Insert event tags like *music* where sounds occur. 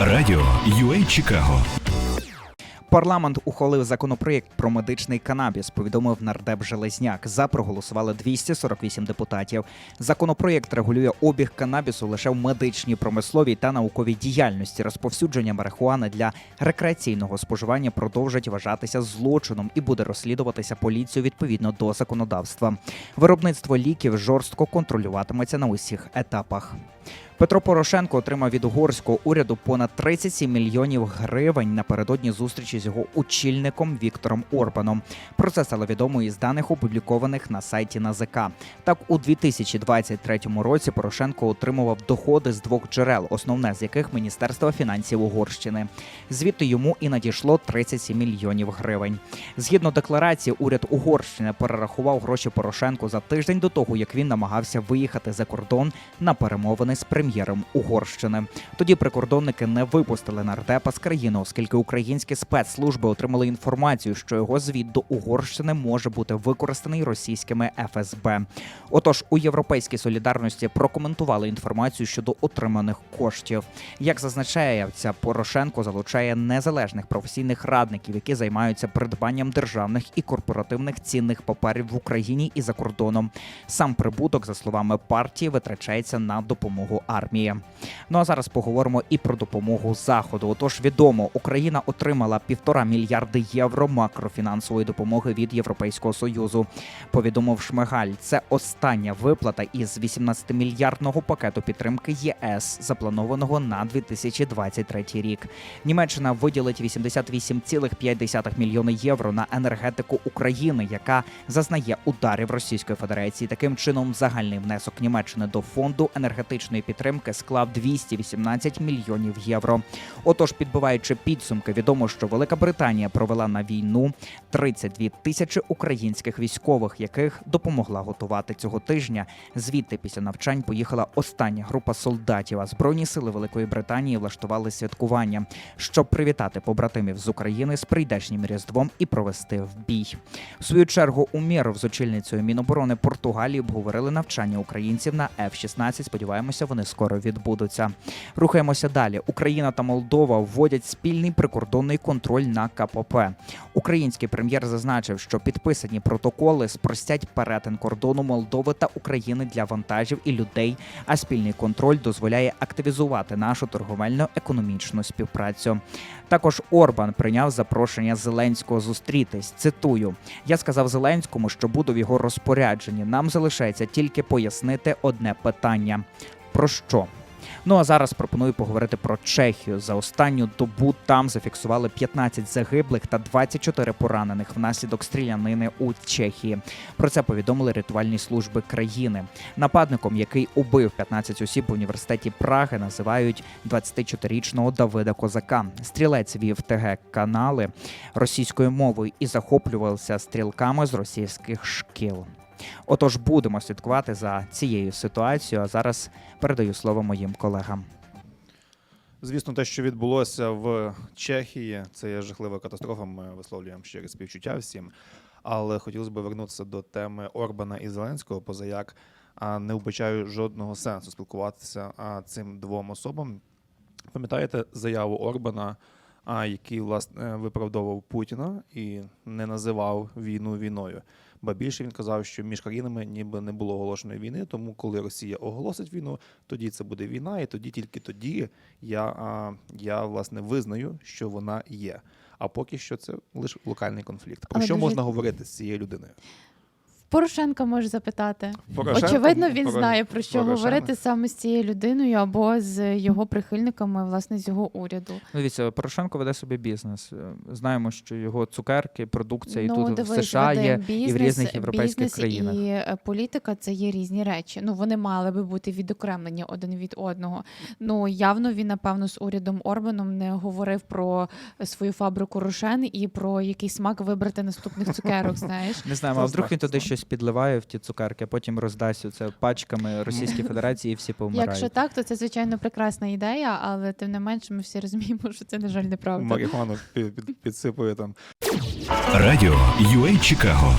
Радіо UA Чикаго Парламент ухвалив законопроєкт про медичний канабіс. Повідомив нардеп Железняк. За проголосували 248 депутатів. Законопроєкт регулює обіг канабісу лише в медичній промисловій та науковій діяльності. Розповсюдження марихуани для рекреаційного споживання продовжить вважатися злочином і буде розслідуватися поліцією відповідно до законодавства. Виробництво ліків жорстко контролюватиметься на усіх етапах. Петро Порошенко отримав від угорського уряду понад 37 мільйонів гривень напередодні зустрічі з його очільником Віктором Орбаном. Про це стало відомо із даних, опублікованих на сайті НАЗК. Так, у 2023 році Порошенко отримував доходи з двох джерел, основне з яких Міністерство фінансів Угорщини. Звідти йому і надійшло 37 мільйонів гривень. Згідно декларації, уряд Угорщини перерахував гроші Порошенку за тиждень до того, як він намагався виїхати за кордон на перемовини з прем'єром Угорщини. Тоді прикордонники не випустили нардепа з країни, оскільки українські спецслужби отримали інформацію, що його звіт до Угорщини може бути використаний російськими ФСБ. Отож, у європейській солідарності прокоментували інформацію щодо отриманих коштів. Як зазначається, Порошенко залучає незалежних професійних радників, які займаються придбанням державних і корпоративних цінних паперів в Україні і за кордоном. Сам прибуток, за словами партії, витрачається на допомогу. Ну а зараз поговоримо і про допомогу заходу. Отож, відомо, Україна отримала півтора мільярди євро макрофінансової допомоги від Європейського союзу. Повідомив Шмигаль. Це остання виплата із 18-мільярдного пакету підтримки ЄС, запланованого на 2023 рік. Німеччина виділить 88,5 мільйони євро на енергетику України, яка зазнає ударів Російської Федерації. Таким чином, загальний внесок Німеччини до фонду енергетичної підтримки склав 218 мільйонів євро. Отож, підбиваючи підсумки, відомо, що Велика Британія провела на війну 32 тисячі українських військових, яких допомогла готувати цього тижня. Звідти після навчань поїхала остання група солдатів. А збройні сили Великої Британії влаштували святкування, щоб привітати побратимів з України з прийдешнім різдвом і провести в бій. В свою чергу у Умєров з очільницею Міноборони Португалії обговорили навчання українців на F-16. Сподіваємося, вони скоро відбудуться. Рухаємося далі. Україна та Молдова вводять спільний прикордонний контроль на КПП. Український прем'єр зазначив, що підписані протоколи спростять перетин кордону Молдови та України для вантажів і людей. А спільний контроль дозволяє активізувати нашу торговельно-економічну співпрацю. Також Орбан прийняв запрошення Зеленського зустрітись. Цитую: я сказав Зеленському, що буду в його розпорядженні. Нам залишається тільки пояснити одне питання: про що? Ну а зараз пропоную поговорити про Чехію. За останню добу там зафіксували 15 загиблих та 24 поранених внаслідок стрілянини у Чехії. Про це повідомили рятувальні служби країни. Нападником, який убив 15 осіб в університеті Праги, називають 24-річного Давида Козака. Стрілець вів ТГ канали російською мовою і захоплювався стрілками з російських шкіл. Отож, будемо слідкувати за цією ситуацією. А зараз передаю слово моїм колегам. Звісно, те, що відбулося в Чехії, це є жахлива катастрофа. Ми висловлюємо щирі співчуття всім. Але хотілося б вернутися до теми Орбана і Зеленського, позаяк а, не вбачаю жодного сенсу спілкуватися цим двом особам. Пам'ятаєте заяву Орбана, а, який власне виправдовував Путіна і не називав війну війною. Ба більше він казав, що між країнами ніби не було оголошеної війни, тому коли Росія оголосить війну, тоді це буде війна, і тоді тільки тоді я, я власне визнаю, що вона є. А поки що це лише локальний конфлікт. Про Але що дуже- можна говорити з цією людиною? Порошенка може запитати. Порошенко? Очевидно, він знає про що Порошенко? говорити саме з цією людиною або з його прихильниками, власне, з його уряду. Ну, Дивіться, Порошенко веде собі бізнес. Е, Знаємо, що його цукерки, продукція і тут в Ну, США є бізнес, і в різних європейських бізнес країнах. і е, політика це є різні речі. Ну вони мали би бути відокремлені один від одного. Ну явно він напевно з урядом Орбаном не говорив про свою фабрику Рошен і про який смак вибрати наступних цукерок. *laughs* Знаєш, Не знаємо, а вдруг він туди щось підливає в ті цукерки, а потім роздасть це пачками Російській *laughs* Федерації і всі повмирають. якщо так, то це звичайно прекрасна ідея, але тим не менше ми всі розуміємо, що це на жаль неправда. Марихуану під, під, підсипує там Радіо UA Чикаго